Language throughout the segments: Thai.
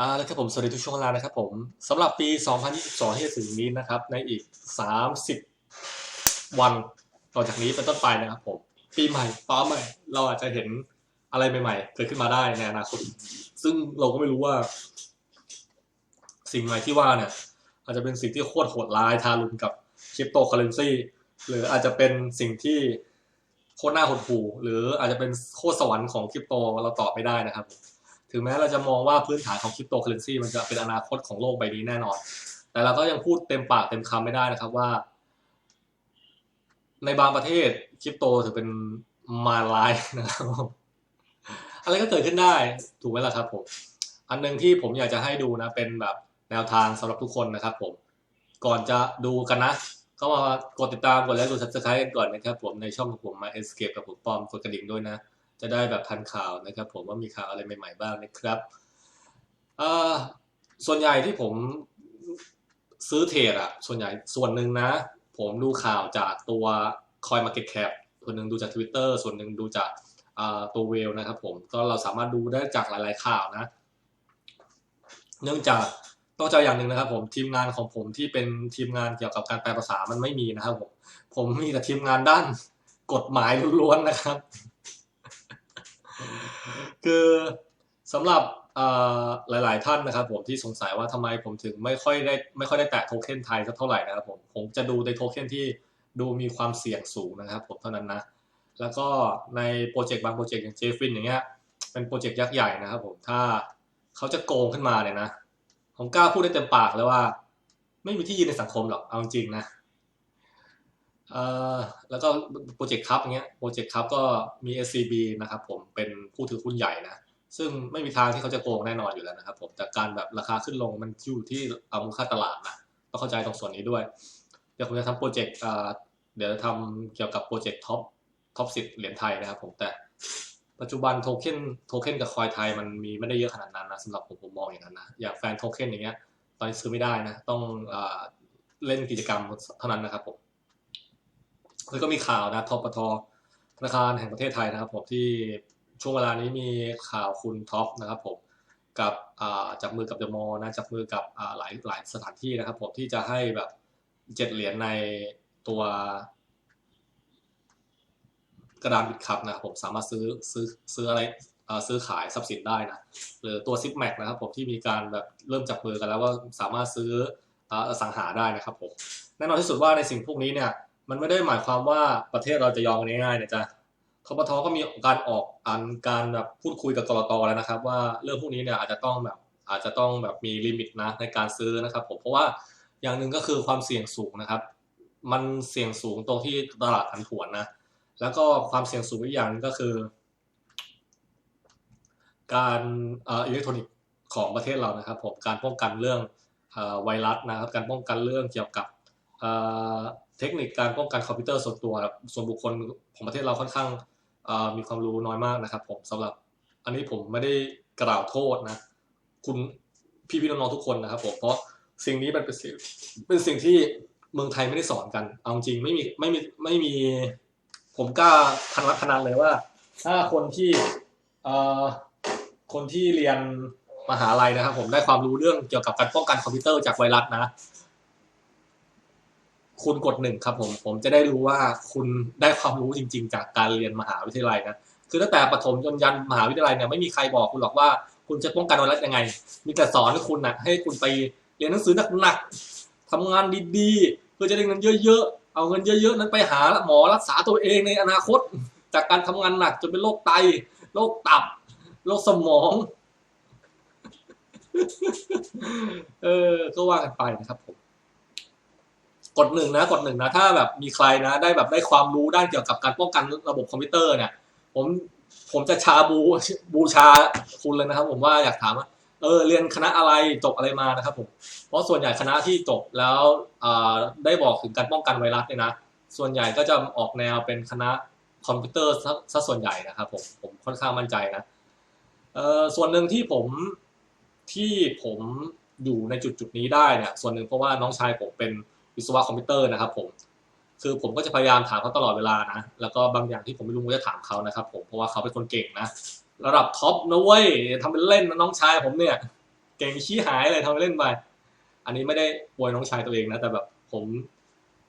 อ่าแล้วครับผม สวัสดีทุกช่วงเวลานะครับผมสำหรับปี 2022 ที่จะถึงนี้นะครับ ในอีก 30 วันต่อจากนี้เป็นต้นไปนะครับผม ปีใหม่ฟ้าใหม่ เราอาจจะเห็นอะไรใหม่ๆ เกิดขึ้นมาได้ในอนาคต ซึ่งเราก็ไม่รู้ว่า สิ่งใหม่ที่ว่าเนี่ย อาจจะเป็นสิ่งที่โคตรโหดร้ายทารุณกับคริปโตเคอเรนซีหรืออาจจะเป็นสิ่งที่โคตรน่าหดหู่หรืออาจจะเป็นโคตรสวรรค์ของคริปโตเราตอบไม่ได้นะครับ ถึงแม้เราจะมองว่าพื้นฐานของคริปโตเคอเรนซีมันจะเป็นอนาคตของโลกใบนี้แน่นอน แต่เราก็ยังพูดเต็มปากเต็มคำไม่ได้นะครับว่า ในบางประเทศคริปโตถือเป็นมารร้ายนะครับอะไรก็เกิดขึ้นได้ถูกไหมล่ะครับผมอันหนึ่งที่ผมอยากจะให้ดูนะเป็นแบบแนวทางสำหรับทุกคนนะครับผม ก่อนจะดูกันนะ ก็มากดติดตามกดไลค์กด subscribe กันก่อนนะครับผมในช่องของผมมา escape กับผมปอมกดกระดิ่งด้วยนะ จะได้แบบทันข่าวนะครับ ผมว่ามีข่าวอะไรใหม่ ๆ บ้างนะครับส่วนใหญ่ที่ผมซื้อเทรดอะส่วนใหญ่ส่วนหนึ่งนะ ผมดูข่าวจากตัว Coin Market Cap ส่วนหนึ่งดูจาก Twitter ส่วนหนึ่งดูจากตัวเวลนะครับผมก็เราสามารถดูได้จากหลาย ๆข่าวนะ เนื่องจากต้องเจ้าอย่างหนึ่งนะครับ ผมทีมงานของผมที่เป็นทีมงานเกี่ยวกับการแปลภาษามันไม่มีนะครับผมผมมีแต่ทีมงานด้านกฎหมายล้วนๆนะครับ คือสำหรับหลาย ๆ ท่านนะครับ ผมที่สงสัยว่าทำไมผมถึงไม่ค่อยได้ไม่ค่อยได้แตะโทเค็นไทยสักเท่าไหร่นะครับผมผมจะดูในโทเค็นที่ดูมีความเสี่ยงสูงนะครับ ผมเท่านั้นนะ แล้วก็ในโปรเจกต์บางโปรเจกต์อย่างเจฟินอย่างเงี้ยเป็นโปรเจกต์ยักษ์ใหญ่นะครับ ผมถ้าเขาจะโกงขึ้นมาเนี่ยนะผมกล้าพูดได้เต็มปากเลยว่า ไม่มีที่ยืนในสังคมหรอกเอาจริงนะ แล้วก็โปรเจกต์คัพอย่างเงี้ยโปรเจกต์คัพก็มี SCB นะครับผมเป็นผู้ถือหุ้นใหญ่นะ ซึ่งไม่มีทางที่เขาจะโกงแน่นอนอยู่แล้วนะครับผมแต่การแบบราคาขึ้นลงมันอยู่ที่เอามูลค่าตลาดนะต้องเข้าใจตรงส่วนนี้ด้วย เดี๋ยวผมจะทำโปรเจกต์เดี๋ยวจะทำเกี่ยวกับโปรเจกต์ท็อปท็อปสิบเหรียญไทยนะครับผมแต่ปัจจุบันโทเค็นโทเค็นกับคอยไทยมันมีไม่ได้เยอะขนาดนั้นนะสำหรับผมผมมองอย่างนั้นนะอย่างแฟนโทเค็นอย่างเงี้ยตอนนี้ซื้อไม่ได้นะ ต้องอเล่นกิจกรรมเท่านั้นนะครับผม แล้วก็มีข่าวนะทปทธนาคารแห่งประเทศไทยนะครับผมที่ช่วงเวลานี้มีข่าวคุณท็อปนะครับผมกับจับมือกับเดอะมอลนะจับมือกับหลายหลายสถานที่นะครับผมที่จะให้แบบเจ็ดเหรียญในตัวกระดานบิตคัพนะครับผมสามารถซื้อซื้อซื้ออะไรซื้อขายทรัพย์สินได้นะหรือตัวซิปแม็กนะครับผมที่มีการแบบเริ่มจับมือกันแล้วว่าสามารถซื้ออสังหาได้นะครับผมแน่นอนที่สุดว่าในสิ่งพวกนี้เนี่ย มันไม่ได้หมายความว่าประเทศเราจะยอมกันง่ายๆนะจ๊ะทบทก็มีการออกอันการแบบพูดคุยกับกรตแล้วนะครับ ว่าเรื่องพวกนี้เนี่ยอาจจะต้องแบบอาจจะต้องแบบมีลิมิตนะในการซื้อนะครับ ผมเพราะว่าอย่างหนึ่งก็คือความเสี่ยงสูงนะครับ มันเสี่ยงสูงตรงที่ตลาดผันผวนนะแล้วก็ความเสี่ยงสูงอีกอย่างนึงก็คือ การอิเล็กทรอนิกส์ของประเทศเรานะครับผมการป้องกันเรื่องอไวรัสนะครับ การป้องกันเรื่องเกี่ยวกับ เทคนิคการป้องกันคอมพิวเตอร์ส่วนตัวส่วนบุคคลของประเทศเราค่อนข้างมีความรู้น้อยมากนะครับ ผมสำหรับอันนี้ผมไม่ได้กล่าวโทษนะ คุณพี่พี่น้องๆทุกคนนะครับผมเพราะสิ่งนี้มันเป็นสิ่งเป็นสิ่งที่เมืองไทยไม่ได้สอนกัน เอาจริงไม่มีไม่มีไม่มีผมกล้าทันรับพนันเลยว่า ถ้าคนที่เอ่อคนที่เรียนมหาลัยนะครับ ผมได้ความรู้เรื่องเกี่ยวกับการป้องกันคอมพิวเตอร์จากไวรัสนะ คุณกดหนึ่งครับผมผมจะได้รู้ว่าคุณได้ความรู้จริง ๆ จากการเรียนมหาวิทยาลัยนะคือตั้งแต่ประถมจนยันมหาวิทยาลัยเนี่ยไม่มีใครบอกคุณหรอกว่าคุณจะป้องกันไวรัสยังไง มีแต่สอนให้คุณนะให้คุณไปเรียนหนังสือหนักๆทำงานดีๆเพื่อจะได้เงินเยอะๆเอาเงินเยอะๆนั้นไปหาหมอรักษาตัวเองในอนาคต จากการทำงานหนักจนเป็นโรคไตโรคตับโรคสมอง เออก็ว่ากันไปนะครับผม กดหนึ่งนะกดหนึ่งนะถ้าแบบมีใครนะ ได้แบบได้ความรู้ด้านเกี่ยวกับการป้องกันระบบคอมพิวเตอร์เนี่ย ผมผมจะชาบูบูชาคุณเลยนะครับ ผมว่าอยากถามว่าเออเรียนคณะอะไรจบอะไรมานะครับผมเพราะส่วนใหญ่คณะที่จบแล้วได้บอกถึงการป้องกันไวรัสเนี่ยนะส่วนใหญ่ก็จะออกแนวเป็นคณะคอมพิวเตอร์ซะส่วนใหญ่นะครับผมผมค่อนข้างมั่นใจนะเออส่วนหนึ่งที่ผมที่ผมอยู่ในจุดจุดนี้ได้เนี่ยส่วนหนึ่งเพราะว่าน้องชายผมเป็น วิศวะคอมพิวเตอร์นะครับ ผมคือผมก็จะพยายามถามเขาตลอดเวลานะแล้วก็บางอย่างที่ผมไม่รู้ผมก็จะถามเขานะครับ ผมเพราะว่าเขาเป็นคนเก่งนะระดับท็อปนะเว้ยทำเป็นเล่นนะน้องชายผมเนี่ย เก่งชี้หายเลยทำไปเล่นไปอันนี้ไม่ได้อวยน้องชายตัวเองนะแต่แบบผม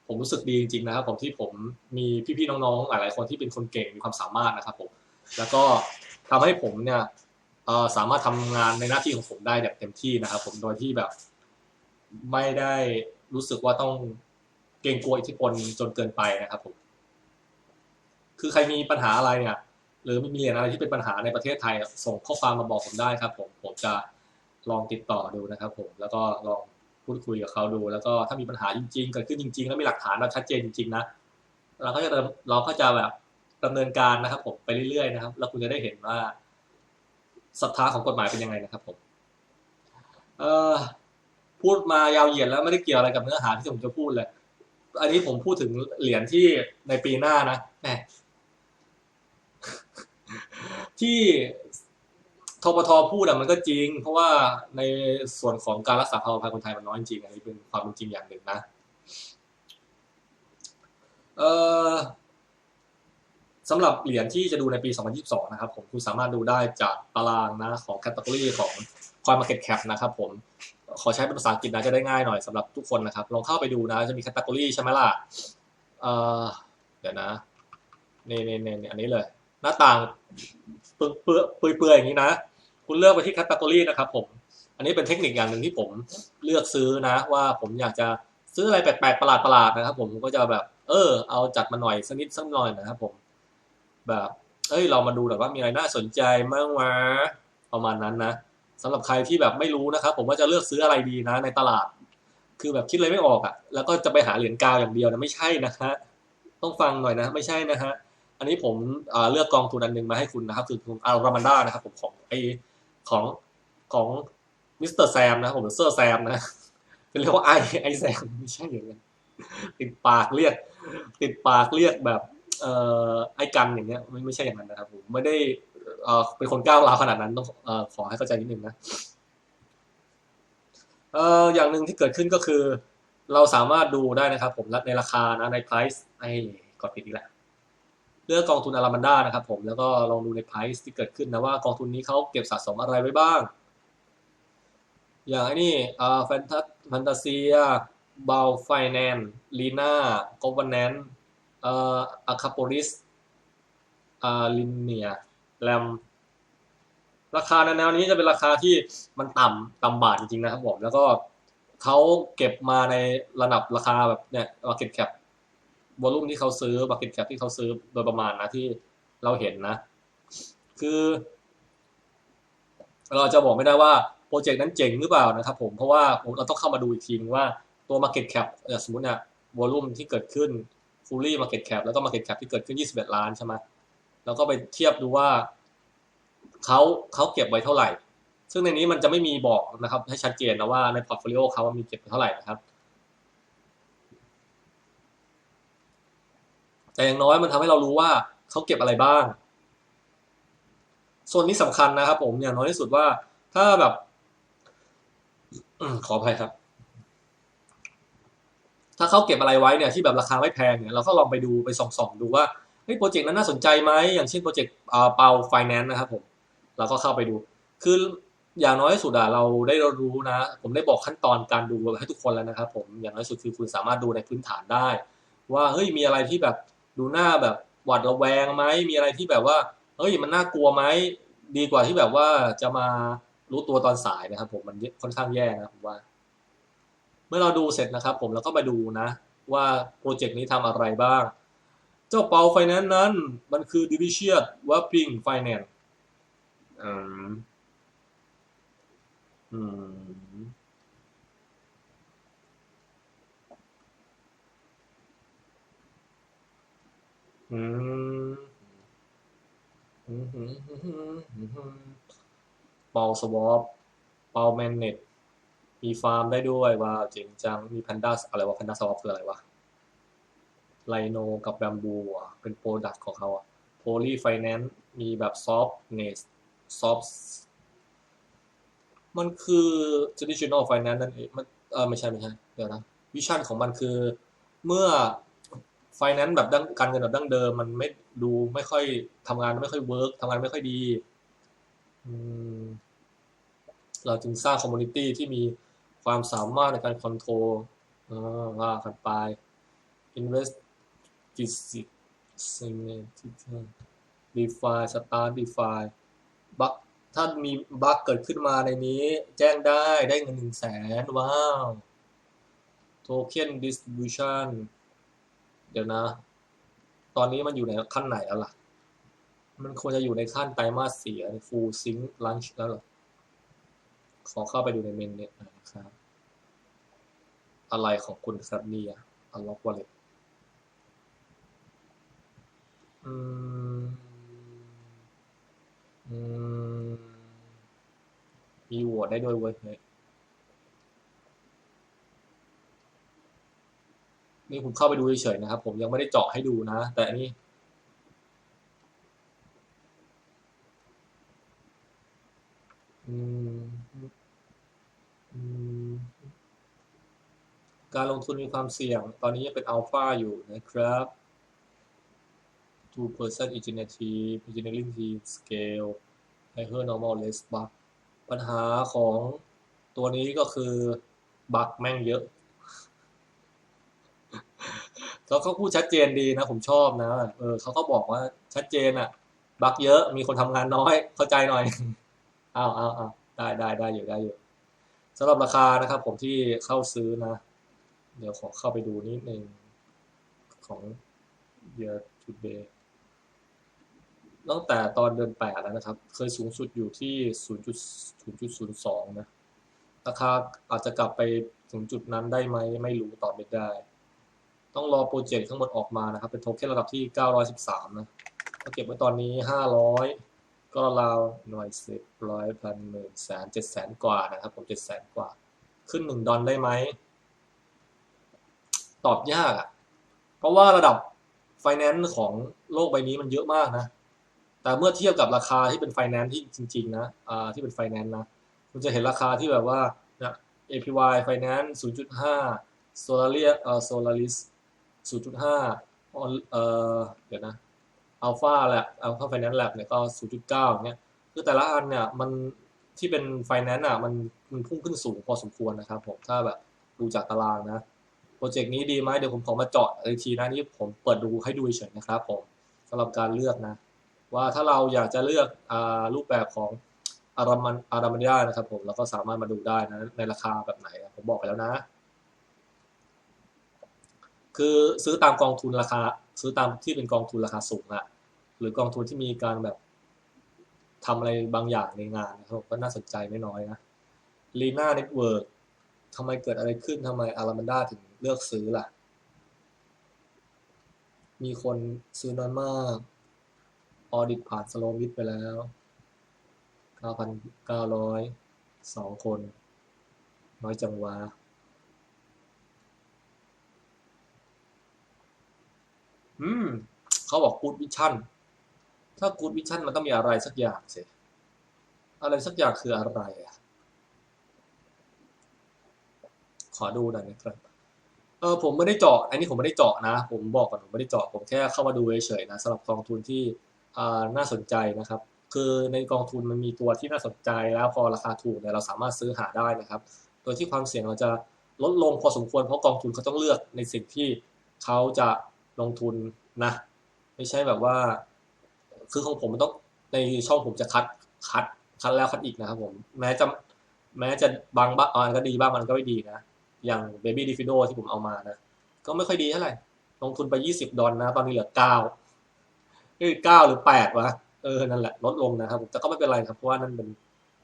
ผมรู้สึกดีจริงๆนะครับ ผมที่ผมมีพี่ๆน้องๆหลายๆคนที่เป็นคนเก่งมีความสามารถนะครับผมแล้วก็ทำให้ผมเนี่ยสามารถทำงานในหน้าที่ของผมได้แบบเต็มที่นะครับ ผมโดยที่แบบ ไม่ได้ รู้สึกว่าต้องเกรงกลัวอิทธิพลจนเกินไปนะครับผมคือใครมีปัญหาอะไรเนี่ย หรือมีเหรียญอะไรที่เป็นปัญหาในประเทศไทย ส่งข้อความมาบอกผมได้ครับ ผมผมจะลองติดต่อดูนะครับ ผมแล้วก็ลองพูดคุยกับเขาดู แล้วก็ถ้ามีปัญหาจริงๆเกิดขึ้นจริง ๆ แล้วมีหลักฐานแบบชัดเจนจริงๆนะเราก็จะเดินเราก็จะแบบดำเนินการนะครับ ผมไปเรื่อยๆนะครับ แล้วคุณจะได้เห็นว่าศรัทธาของกฎหมายเป็นยังไงนะครับ ผม เอ่อ พูดมายาวเหยียดแล้วไม่ได้เกี่ยวอะไรกับเนื้อหาที่ผมจะพูดเลย อันนี้ผมพูดถึงเหรียญที่ในปีหน้านะแหมที่ทปทพูดอะมันก็จริง เพราะว่าในส่วนของการรักษาความปลอดภัยคนไทยมันน้อยจริงอันนี้เป็นความเป็นจริงอย่างหนึ่งนะเอ่อสำหรับเหรียญที่จะดูในปี 2022 นะครับ ผมคุณสามารถดูได้จากตารางนะของแคตตา o r y ของ Coin Market Cap นะครับผม ขอใช้เป็นภาษาอังกฤษนะจะได้ง่ายหน่อยสำหรับทุกคนนะครับ ลองเข้าไปดูนะ จะมีแคตตา o r y ใช่ไหมล่ะเอ่อเดี๋ยวนะนี่นี่นี่อันนี้เลย หน้าต่างเปื่อเปื่อยเปื่อยอยอย่างนี้นะ คุณเลือกไปที่แคตตา o r y นะครับผม อันนี้เป็นเทคนิคอย่างหนึ่งที่ผมเลือกซื้อนะ ว่าผมอยากจะซื้ออะไรแปลกๆประหลาดๆนะครับ ผมก็จะแบบ เออ เอาจัดมาหน่อยสักนิดสักหน่อยนะครับ ผม แบบเอ้ยเรามาดูหน่อยว่ามีอะไรน่าสนใจมั้งวะประมาณนั้นนะ สำหรับใครที่แบบไม่รู้นะครับ ผมว่าจะเลือกซื้ออะไรดีนะ ในตลาด คือแบบคิดอะไรไม่ออกอะ่ะ แล้วก็จะไปหาเหรียญกาวอย่างเดียวนะไม่ใช่นะฮะต้องฟังหน่อยนะ ไม่ใช่นะฮะอันนี้ผมอ่าเลือกกองทุนอันหนึ่งมาให้คุณนะครับคือองอารามันดานะครับ ผมของไอของของมิสเตอร์แซมนะผมเซอร์แซมนะเป็นเรียกว่าไอไอแซมไม่ใช่อย่างนั้นติดปากเรียก ติดปากเรียกแบบเอ่อไอกันอย่างเงี้ยไม่ไม่ใช่อย่างนั้นนะครับผมไม่ได้ เออเป็นคนก้าวร้าวขนาดนั้นต้องเออขอให้เข้าใจนิดนึงนะเอออย่างหนึ่งที่เกิดขึ้นก็คือ เราสามารถดูได้นะครับ ผมในราคานะใน price ไอ้กดผิดอีกแล้วเลือกกองทุนอารามันดานะครับ ผมแล้วก็ลองดูใน price ที่เกิดขึ้นนะว่ากองทุนนี้เขาเก็บสะสมอะไรไว้บ้าง อย่างไอ้นี่อ่าแฟนตาแฟนตาเซียบาลไฟแนนซ์ลีน่าโกอวันแนนเอ่ออะคาโปลิสอ่าลินเนีย แรมราคาในแนวนี้จะเป็นราคาที่มันต่ำต่ำบาทจริงๆนะครับผมแล้วก็เขาเก็บมาในระดับราคาแบบเนี่ย market cap วอลุ่มที่เขาซื้อ market cap ที่เขาซื้อโดยประมาณนะที่เราเห็นนะ คือ เราจะบอกไม่ได้ว่าโปรเจกต์นั้นเจ๋งหรือเปล่านะครับผมเพราะว่าเราต้องเข้ามาดูอีกทีนึงว่าตัว market cap สมมติเนี่ยวอลุ่มที่เกิดขึ้น fully market cap แล้วก็ market cap ที่เกิดขึ้น 21 ล้านใช่ไหม แล้วก็ไปเทียบดูว่าเขาเขาเก็บไว้เท่าไหร่ ซึ่งในนี้มันจะไม่มีบอกนะครับ ให้ชัดเจนนะว่าในพอร์ตโฟลิโอเขามีเก็บไว้เท่าไหร่นะครับ แต่อย่างน้อยมันทำให้เรารู้ว่าเขาเก็บอะไรบ้าง ส่วนนี้สำคัญนะครับ ผมอย่างน้อยที่สุดว่าถ้าแบบอขออภัยครับ ถ้าเขาเก็บอะไรไว้เนี่ยที่แบบราคาไม่แพงเนี่ยเราก็ลองไปดูไปส่องๆดูว่า เฮ้ยโปรเจกต์นั้นน่าสนใจไหมอย่างเช่นโปรเจกต์เปาไฟแนนซ์นะครับผมเราก็เข้าไปดู คืออย่างน้อยสุดอะเราได้รู้นะ ผมได้บอกขั้นตอนการดูให้ทุกคนแล้วนะครับ ผมอย่างน้อยสุดคือคุณสามารถดูในพื้นฐานได้ ว่าเฮ้ยมีอะไรที่แบบดูหน้าแบบหวาดระแวงไหมมีอะไรที่แบบว่าเฮ้ยมันน่ากลัวไหมดีกว่าที่แบบว่าจะมารู้ตัวตอนสายนะครับ ผมมันค่อนข้างแย่นะผมว่า เมื่อเราดูเสร็จนะครับ ผมแล้วก็มาดูนะ ว่าโปรเจกต์นี้ทำอะไรบ้าง เจ้าเปาไฟแนนซ์นั้น มันคือ d i v i s i o n Wapping Finance อืมอืมอืมอืมอืมอืมอืมเปาสวอปเปาแมนเน็ตมีฟาร์มได้ด้วยว้าวเจ๋งจัง มีแพนด้าอะไรวะแพนด้าสวอปคืออะไรวะ ไลโนกับแบมบูอะเป็นโปรดักต์ของเขาอะโพลีไฟแนนซ์มีแบบซอฟต์เนสซอฟมันคือ traditional finance นั่นเองมันเออไม่ใช่ไม่ใช่เดี๋ยวนะวิชั่นของมันคือเมื่อ finance แบบดั้งการเงินแบบดั้งเดิม มันไม่ดูไม่ค่อยทำงานไม่ค่อยเวิร์กทำงานไม่ค่อยดีเราจึงสร้างคอมมูนิตี้ที่มีความสามารถในการคอนโทรลอ่าว่ากันไป invest กิสิซิงเนที่ดีฟาสตาร์ดีฟาบักถ้ามีบักเกิดขึ้นมาในนี้ แจ้งได้ได้เงินหนึ่งแสนว้าวโทเค็นดิสติบิวชันเดี๋ยวนะ ตอนนี้มันอยู่ในขั้นไหนแล้วล่ะ มันควรจะอยู่ในขั้นไตรมาสเสี่ฟูลซิงลันช์แล้วหรอ ขอเข้าไปดูในเมนเน็ตหน่อยนะครับ อะไรของคุณครับเนี่ยอัลล็อกวอลเล็ตอื มีโหวตได้ด้วยเว้ยนี่ผมเข้าไปดูเฉยๆนะครับ ผมยังไม่ได้เจาะให้ดูนะ แต่อันนี้การลงทุนมีความเสี่ยง ตอนนี้ยังเป็นอัลฟาอยู่นะครับ two person engineering engineering team scale higher normal less bug ปัญหาของตัวนี้ก็คือ บักแม่งเยอะ แล้วเขาพูดชัดเจนดีนะ ผมชอบนะ เออเขาก็บอกว่าชัดเจนอะบักเยอะมีคนทำงานน้อย เข้าใจหน่อย อ้าวอ้าวอ้าวได้ได้ได้อยู่ได้อยู่สำหรับราคานะครับ ผมที่เข้าซื้อนะ เดี๋ยวขอเข้าไปดูนิดนึงของ year to date ตั้งแต่ตอนเดือนแปดแล้วนะครับ เคยสูงสุดอยู่ที่ 0.0.02 นะ ราคาอาจจะกลับไปถึงจุดนั้นได้ไหม ไม่รู้ตอบไม่ได้ ต้องรอโปรเจกต์ทั้งหมดออกมานะครับ เป็นโทเค็นระดับที่ 913 นะก็เก็บไว้ตอนนี้ 500 ก็ราวหน่วยสิบร้อยพันหมื่นแสนเจ็ดแสนกว่านะครับ ผมเจ็ดแสนกว่า ขึ้นหนึ่งดอลได้ไหม ตอบยากอะ่ะ เพราะว่าระดับไฟแนนซ์ของโลกใบนี้มันเยอะมากนะ แต่เมื่อเทียบกับราคาที่เป็นไฟแนนซ์ที่จริง ๆ นะอ่าที่เป็นไฟแนนซ์นะคุณจะเห็นราคาที่แบบว่านะ APY Finance 0.5 Solaria เอ่อ Solaris 0.5เอ่อเดี๋ยวนะ Alpha Lab Alpha Finance Lab เนี่ยก็ 0.9เนี่ยคือแต่ละอันเนี่ยมันที่เป็น Finance อะมันมันพุ่งขึ้นสูงพอสมควรนะครับผมถ้าแบบดูจากตารางนะ โปรเจกต์นี้ดีไหมเดี๋ยวผมขอมาเจาะอีกทีนะนี่ผมเปิดดูให้ดูเฉยนะครับผมสำหรับการเลือกนะ ว่าถ้าเราอยากจะเลือกอรูปแบบของอารามันอารามันยานะครับผมเราก็สามารถมาดูได้นะในราคาแบบไหนผมบอกไปแล้วนะ คือซื้อตามกองทุนราคา ซื้อตามที่เป็นกองทุนราคาสูงอะหรือกองทุนที่มีการแบบทำอะไรบางอย่างในงานนะครับก็น่าสนใจไม่น้อยนะลีน่าเน็ตเวิร์กทำไมเกิดอะไรขึ้นทำไมอารามันดาถึงเลือกซื้อล่ะ มีคนซื้อน้อยมาก ออดิตผ่านสโลมิดไปแล้ว 9,900คน น้อยจังวะอืม เขาบอกกูดวิชั่น ถ้ากูดวิชั่นมันต้องมีอะไรสักอย่างสิ อะไรสักอย่างคืออะไรอะ ขอดูหน่อยนะครับเออผมไม่ได้เจาะ อันนี้ผมไม่ได้เจาะนะ ผมบอกก่อนผมไม่ได้เจาะ ผมแค่เข้ามาดูเฉยๆนะสำหรับกองทุนที่ น่าสนใจนะครับ คือในกองทุนมันมีตัวที่น่าสนใจแล้วพอราคาถูกเนี่ยเราสามารถซื้อหาได้นะครับ โดยที่ความเสี่ยงเราจะลดลงพอสมควรเพราะกองทุนเขาต้องเลือกในสิ่งที่เขาจะลงทุนนะ ไม่ใช่แบบว่า คือของผมมันต้องในช่องผมจะคัดคัดคัดแล้วคัดอีกนะครับผมแม้จะแม้จะบางบ้างอันก็ดีบ้างมันก็ไม่ดีนะ อย่าง Baby d i f i d o ที่ผมเอามานะ ก็ไม่ค่อยดีเท่าไหร่ลงทุนไป 20 ดอลนะ ตอนนี้เหลือ 9 เอ้ย9หรือ8วะเออนั่นแหละลดลงนะครับแต่ก็ไม่เป็นไรครับเพราะว่านั่นเป็น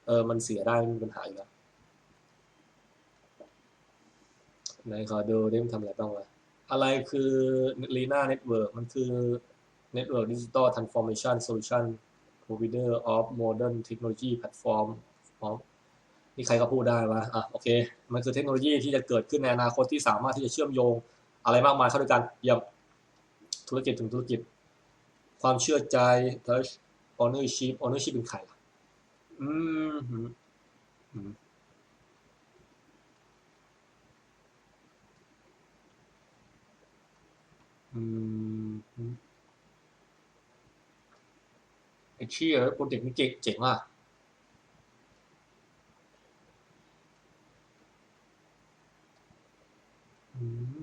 เออมันเสียได้ไม่มีปัญหาอยู่แล้วไหนขอดูดิมันทำอะไรบ้างวะอะไรคือ Lena Network มันคือ Network Digital Transformation Solution Provider of Modern Technology Platform อ๋อนี่ใครก็พูดได้วะอะโอเค มันคือเทคโนโลยีที่จะเกิดขึ้นในอนาคตที่สามารถที่จะเชื่อมโยงอะไรมากมายเข้าด้วยกันเยี่ยมธุรกิจถึงธุรกิจ ความเชื่อใจ trust ownership ownership เป็นใครล่ะอืมอืมอืมไอ้เชี่ยโปรเจกต์นี้เจ๋งว่ะอืม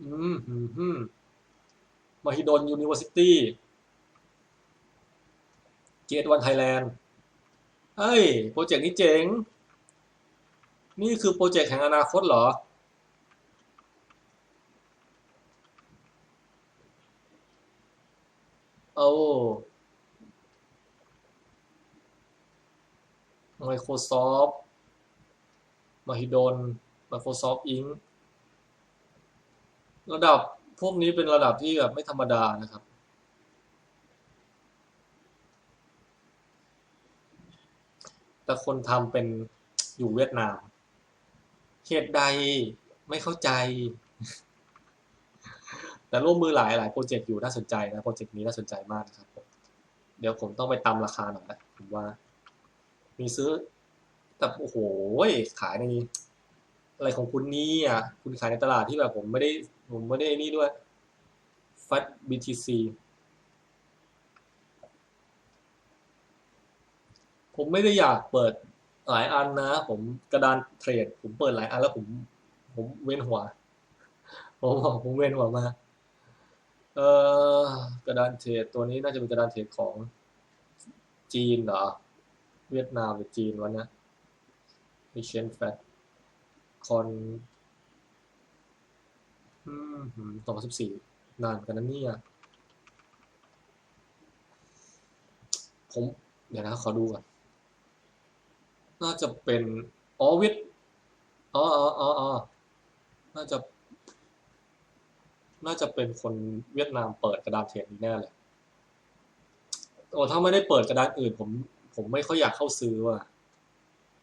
มอืมมหิดลยูนิเวอร์ซิตี้เกตวันไทยแลนด์เฮ้ย โปรเจกต์นี้เจ๋ง นี่คือโปรเจกต์แห่งอนาคตเหรอ โอ้ Microsoft มหิดล Microsoft Inc. ระดับพวกนี้เป็นระดับที่แบบไม่ธรรมดานะครับ แต่คนทำเป็นอยู่เวียดนามเหตุใดไม่เข้าใจ แต่ร่วมมือหลายหลายโปรเจกต์อยู่น่าสนใจนะโปรเจกต์นี้น่าสนใจมากนะครับ เดี๋ยวผมต้องไปตำราคาหน่อยนะผมว่า มีซื้อแต่โอ้โหขายในนี้ อะไรของคุณนี่อะ คุณขายในตลาดที่แบบผมไม่ได้ ผมไม่ได้นี่ด้วยฟัด BTC ผมไม่ได้อยากเปิดหลายอันนะ ผมกระดานเทรด ผมเปิดหลายอันแล้วผม ผมเว้นหัว ผมบอกผมเว้นหัวมา เออกระดานเทรดตัวนี้น่าจะเป็นกระดานเทรดของจีนเหรอ เวียดนามหรือจีนวะนะมิเชนแฟต คอนสองสิบสี่นานกันนั้นเนี่ยผม เดี๋ยวนะ ขอดูก่อน น่าจะเป็นอ๋อวียดอ๋ออ๋ออ๋ออ๋อน่าจะ น่าจะเป็นคนเวียดนามเปิดกระดานเทรดนี้แน่เลยโอ้ถ้าไม่ได้เปิดกระดานอื่น ผม ผมไม่ค่อยอยากเข้าซื้อว่ะ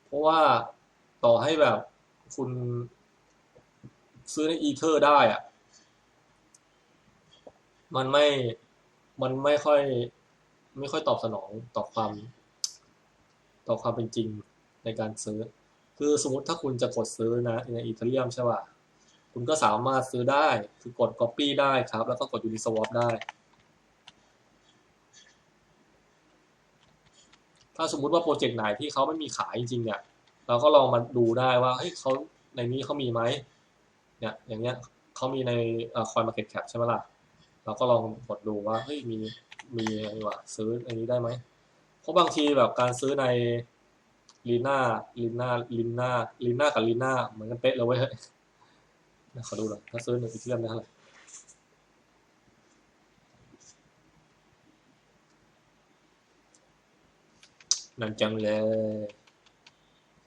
เพราะว่าต่อให้แบบ คุณซื้อในอีเทอร์ได้อะมันไม่ มันไม่ค่อย ไม่ค่อยตอบสนองต่อความต่อความเป็นจริงในการซื้อ คือสมมติถ้าคุณจะกดซื้อนะในอีเทเรียมใช่ป่ะ คุณก็สามารถซื้อได้ คือกด Copy ได้ครับ แล้วก็กด Uniswap ได้ ถ้าสมมุติว่าโปรเจกต์ไหนที่เขาไม่มีขายจริงๆเนี่ย เราก็ลองมาดูได้ว่าเฮ้ยเขาในนี้เขามีไหมเนี่ยอย่างเงี้ยเขามีในคอยมาเก็ตแคปใช่ไหมล่ะเราก็ลองกดดูว่าเฮ้ยมีมีอะไรวะซื้ออันนี้ได้ไหมเพราะบางทีแบบการซื้อในลีน่าลีน่าลีน่าลีน่ากับลีน่าเหมือนกันเป๊ะเลยเว้ยขอดูหน่อยถ้าซื้อหนึ่งอีเทียมได้เท่าไหร่นั่นจังเลย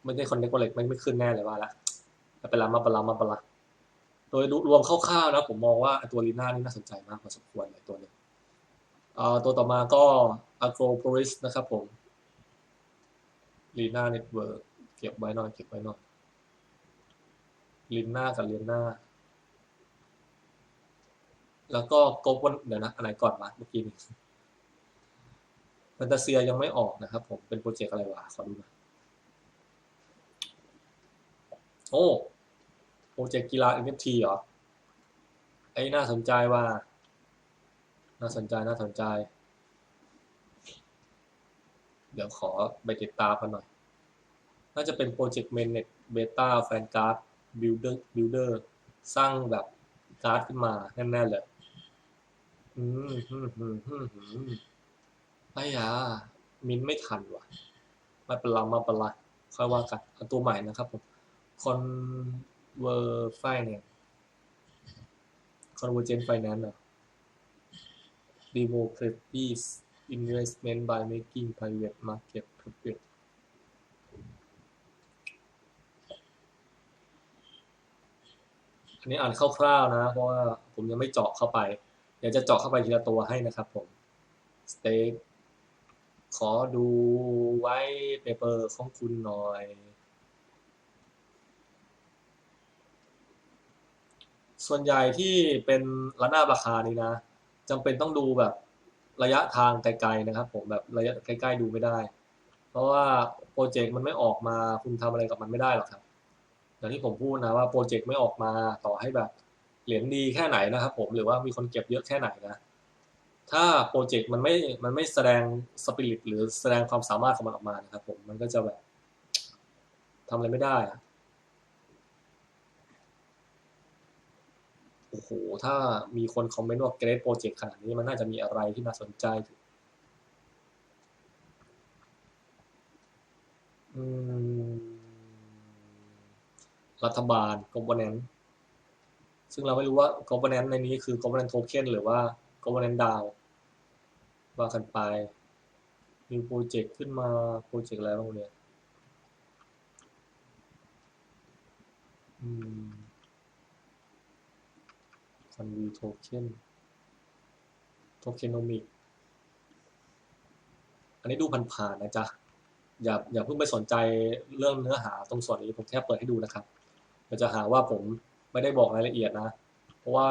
ไม่ได้คอนเนคเล็กไม่ไม่ขึ้นแน่เลยว่าละมาเป็นละมาเป็นละมาเป็นละโดยรวมคร่าวๆนะ ผมมองว่าตัวลีน่านี่น่าสนใจมากพอสมควรเลยตัวนึงตัวต่อมาก็ Agropolis นะครับผมลีน่าเน็ตเวิร์กเก็บไว้หน่อยเก็บไว้หน่อยลินน่ากับเลียน่าแล้วก็โกบนเดี๋ยวนะอะไรก่อนมาเมื่อกี้นี้แฟนตาเซียยังไม่ออกนะครับผมเป็นโปรเจกต์อะไรวะขอดูหน่อย โอ้โปรเจกต์กีฬา NFT เหรอ ไอ้น่าสนใจว่า น่าสนใจ น่าสนใจ เดี๋ยวขอไปติดตามกันหน่อย น่าจะเป็นโปรเจกต์เมนเน็ตเบต้าแฟนการ์ดบิลเดอร์บิลเดอร์สร้างแบบการ์ดขึ้นมาแน่ๆเลยอืมอืมอืมอืมอืมไอ้ยามินไม่ทันว่ะม่เป็นไรมาเป็นไรค่อยว่ากันเอาตัวใหม่นะครับผม คอนเวอร์ไฟเนี่ยคอนเวอร์เจนไฟแนนซ์เหรอ democratic investment by making private market profit อันนี้อ่านคร่าวๆนะ เพราะว่าผมยังไม่เจาะเข้าไป เดี๋ยวจะเจาะเข้าไปทีละตัวให้นะครับผมสเต็กขอดูไว้เปเปอร์ของคุณหน่อย ส่วนใหญ่ที่เป็นระนาบราคานี้นะจำเป็นต้องดูแบบระยะทางไกลๆนะครับ ผมแบบระยะใกล้ๆดูไม่ได้ เพราะว่าโปรเจกต์มันไม่ออกมาคุณทำอะไรกับมันไม่ได้หรอกครับอย่างที่ผมพูดนะว่าโปรเจกต์ไม่ออกมาต่อให้แบบเหรียญดีแค่ไหนนะครับ ผมหรือว่ามีคนเก็บเยอะแค่ไหนนะ ถ้าโปรเจกต์มันไม่มันไม่แสดงสปิริตหรือแสดงความสามารถของมันออกมานะครับ ผมมันก็จะแบบทำอะไรไม่ได้อะ โอ้โหถ้ามีคนคอมเมนต์ว่าเกรดโปรเจกต์ขนาดนี้มันน่าจะมีอะไรที่น่าสนใจอืมรัฐบาล component ซึ่งเราไม่รู้ว่า component ในนี้คือ component token หรือว่า component DAO ว่ากันไป มีโปรเจกต์ขึ้นมา โปรเจกต์อะไรบ้างเนี่ยอืม ฟันวีโทเค็นโทเคนอมิกอันนี้ดูผ่านๆนะจ๊ะ อย่าอย่าเพิ่งไปสนใจเรื่องเนื้อหาตรงส่วนนี้ผมแค่เปิดให้ดูนะครับเดี๋ยวจะหาว่าผมไม่ได้บอกรายละเอียดนะ เพราะว่า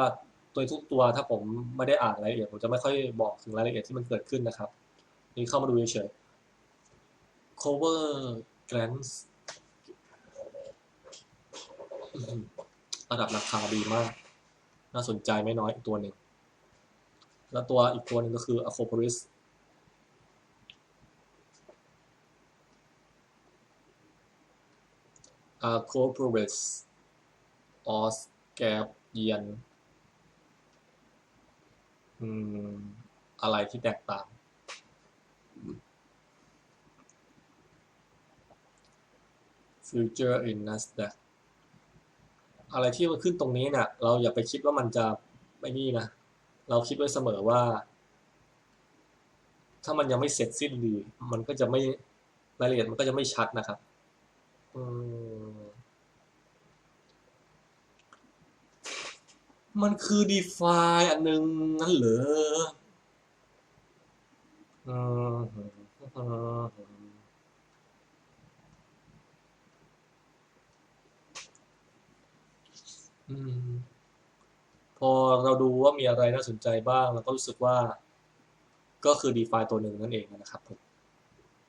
ตัวทุกตัวถ้าผมไม่ได้อ่านรายละเอียดผมจะไม่ค่อยบอกถึงรายละเอียดที่มันเกิดขึ้นนะครับ นี่เข้ามาดูเฉยๆ cover glance อื้อหือระดับราคาดีมาก น่าสนใจไม่น้อยอีกตัวหนึ่ง แล้วตัวอีกตัวหนึ่งก็คือ Acropolis Acropolis o s c a p เยียนอืมอะไรที่แตกต่าง Future in Nasdaq อะไรที่มันขึ้นตรงนี้เนี่ยเราอย่าไปคิดว่ามันจะไม่นี่นะ เราคิดไว้เสมอว่า ถ้ามันยังไม่เสร็จสิ้นดี มันก็จะไม่รายละเอียดมันก็จะไม่ชัดนะครับอืมมันคือ define อันหนึ่งนั่นเหรออืม อืม พอเราดูว่ามีอะไรน่าสนใจบ้างเราก็รู้สึกว่า ก็คือ DeFi ตัวหนึ่งนั่นเองนะครับผม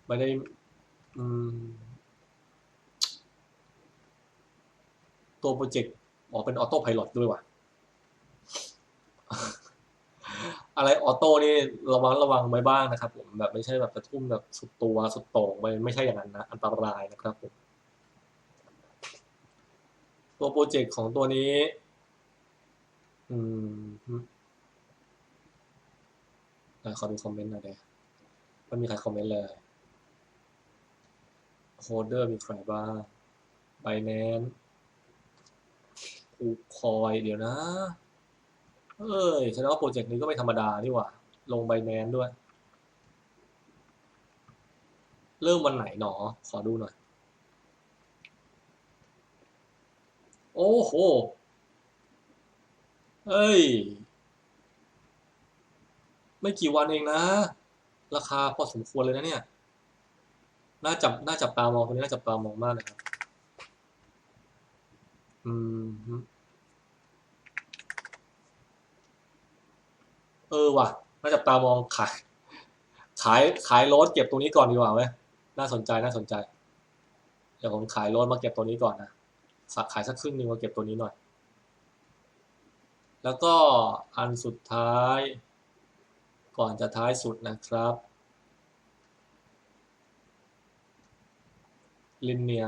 ไม่ได้ อืม ตัวโปรเจกต์อ๋อเป็นออโต้ไพลอตด้วยว่ะ อะไรออโต้นี่ระวังระวังไว้บ้างนะครับ ผมแบบไม่ใช่แบบกระทุ่มแบบสุดตัวสุดโต่งไปไม่ใช่อย่างนั้นนะอันตรายนะครับผม ตัวโปรเจกต์ของตัวนี้ อืมขอดูคอมเมนต์หน่อยเดี๋ยวมันมีใครคอมเมนต์เลยโฮเดอร์มีใครบ้างไบแนนคูคอยเดี๋ยวนะ เอ้ยแสดงว่าโปรเจกต์นี้ก็ไม่ธรรมดานี่หว่า ลงไบแนนด้วย เริ่มวันไหนหนอ ขอดูหน่อย อ้โหเอ้ย ไม่กี่วันเองนะ ราคาพอสมควรเลยนะเนี่ย น่าจับ น่าจับตามองตัวนี้น่าจับตามองมากเลยครับ อืม เออว่ะ น่าจับตามองขาย ขาย ขายรถเก็บตรงนี้ก่อนดีกว่าเว้ยน่าสนใจ น่าสนใจ เดี๋ยวผมขายรถมาเก็บตัวนี้ก่อนนะ สักขายสักครึ่งหนึ่งมาเก็บตัวนี้หน่อย แล้วก็อันสุดท้าย ก่อนจะท้ายสุดนะครับ ลินเนีย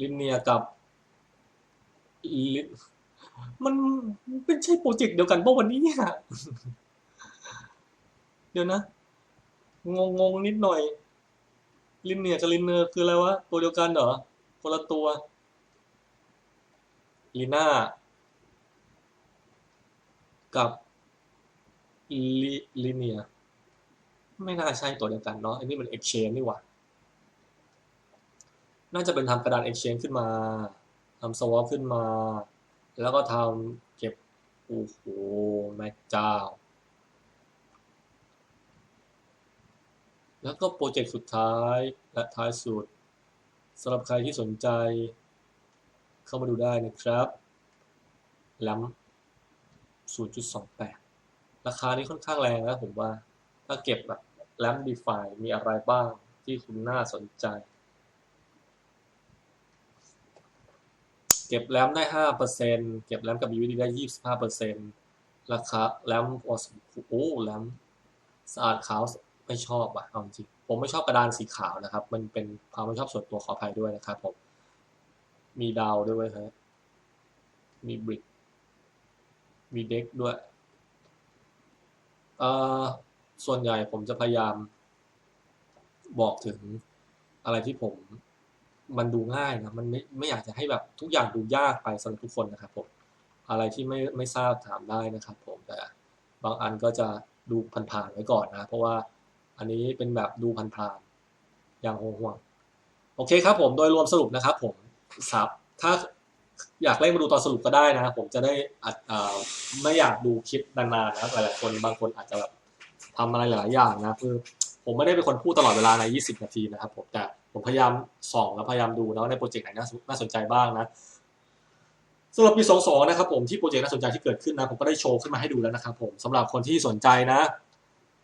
ลินเนียกับลิมันเป็นใช่โปรเจกต์เดียวกันป่ะวันนี้เนี่ยเดี๋ยวนะ งงงงนิดหน่อย ลินเนียกับลินเนอร์คืออะไรวะ ตัวเดียวกันเหรอคนละตัว ลีน่า กับลิลิเนีย ไม่น่าใช่ตัวเดียวกันเนาะอันนี้มัน exchange นี่หว่า น่าจะเป็นทำกระดาน exchange ขึ้นมาทำ swap ขึ้นมา แล้วก็ทำเก็บ โอ้โหแม่เจ้า แล้วก็โปรเจกต์สุดท้ายและท้ายสุดสำหรับใครที่สนใจ เข้ามาดูได้นะครับแลม0.28 ราคานี้ค่อนข้างแรงนะผมว่า ถ้าเก็บแบบแลมดีฟามีอะไรบ้างที่คุณน่าสนใจ เก็บแรมได้ห้าเปอร์เซ็นเก็บแรมกับ UVD ได้ยี่สิบห้าเปอร์เซ็นราคาแรมพอสมควรโอ้แรมสะอาดขาวไม่ชอบอะเอาจริงผมไม่ชอบกระดานสีขาวนะครับ มันเป็นความไม่ชอบส่วนตัวขออภัยด้วยนะครับผม มีดาวด้วยฮะ มีบริก มีเด็กด้วย เอ่อ ส่วนใหญ่ผมจะพยายาม บอกถึงอะไรที่ผม มันดูง่ายนะ มันไม่ไม่อยากจะให้แบบทุกอย่างดูยากไปสำหรับทุกคนนะครับผม อะไรที่ไม่ไม่ทราบถามได้นะครับผม แต่บางอันก็จะดูผ่านๆไว้ก่อนนะ เพราะว่าอันนี้เป็นแบบดูผ่านๆอย่างห่วงๆ โอเคครับผม โดยรวมสรุปนะครับผม สับ ถ้าอยากเล่นมาดูตอนสรุปก็ได้นะ ผมจะได้อัดเอ่อไม่อยากดูคลิปนานๆนะหลายๆคนบางคนอาจจะแบบทำอะไรหลายๆอย่างนะคือผมไม่ได้เป็นคนพูดตลอดเวลาใน 20 นาทีนะครับผมแต่ผมพยายามส่องแล้วพยายามดูนะว่าในโปรเจกต์ไหนน่าน่าสนใจบ้างนะสำหรับปี 22 นะครับผมที่โปรเจกต์น่าสนใจที่เกิดขึ้นนะผมก็ได้โชว์ขึ้นมาให้ดูแล้วนะครับผมสำหรับคนที่สนใจนะ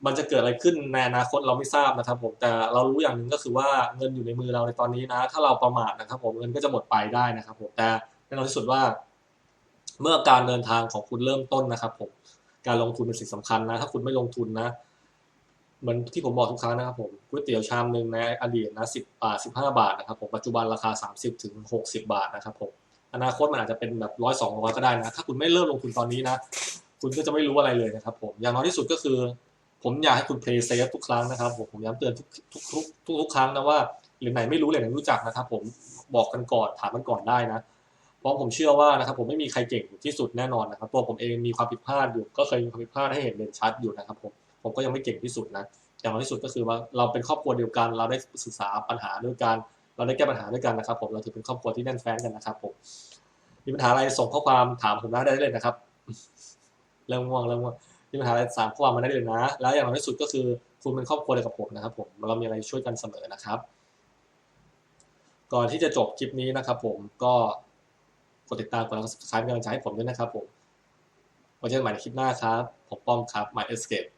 มันจะเกิดอะไรขึ้นในอนาคตเราไม่ทราบนะครับผมแต่เรารู้อย่างหนึ่งก็คือว่าเงินอยู่ในมือเราในตอนนี้นะ ถ้าเราประมาทนะครับผมเงินก็จะหมดไปได้นะครับผมแต่แน่นอนที่สุดว่า เมื่อการเดินทางของคุณเริ่มต้นนะครับผมการลงทุนเป็นสิ่งสำคัญนะ ถ้าคุณไม่ลงทุนนะเหมือนที่ผมบอกทุกครั้งนะครับผมก๋วยเตี๋ยวชามหนึ่งในอดีตนะสิบบาทสิบห้าบาทนะครับผมปัจจุบันราคาสามสิบถึงหกสิบาทนะครับผมอนาคตมันอาจจะเป็นแบบร้อยสองร้อยก็ได้นะ ถ้าคุณไม่เริ่มลงทุนตอนนี้นะ คุณก็จะไม่รู้อะไรเลยนะครับผมอย่างน้อยที่สุดก็คือ ผมอยากให้คุณ play safe ทุกครั้งนะครับผมผมย้ำเตือนทุกทุกทุกทุกทุกครั้งนะว่าเหรียญไหนไม่รู้เหรียญไหนรู้จักนะครับผมบอกกันก่อนถามกันก่อนได้นะเพราะผมเชื่อว่านะครับผมไม่มีใครเก่งที่สุดแน่นอนนะครับ ตัวผมเองมีความผิดพลาดอยู่ ก็เคยมีความผิดพลาดให้เห็นเด่นชัดอยู่นะครับผมผมก็ยังไม่เก่งที่สุดนะอย่างน้อยที่สุดก็คือว่าเราเป็นครอบครัวเดียวกัน เราได้ศึกษาปัญหาด้วยกัน เราได้แก้ปัญหาด้วยกันนะครับ ผมเราถือเป็นครอบครัวที่แน่นแฟ้นกันนะครับผมมีปัญหาอะไรส่งข้อความถามผมได้ได้เลยนะครับ เริ่มง่วงเริ่มง่วง มีปัญหาอะไรสามข้อความมาได้เลยนะ แล้วอย่างน้อยที่สุดก็คือคุณเป็นครอบครัวเดียวกับผมนะครับผมเรามีอะไรช่วยกันเสมอนะครับ ก่อนที่จะจบคลิปนี้นะครับ ผมก็กดติดตามกดไลค์กด subscribe เป็นกำลังใจให้ผมด้วยนะครับผมไว้เจอกันใหม่ในคลิปหน้าครับ ผมป้อมครับ My Escape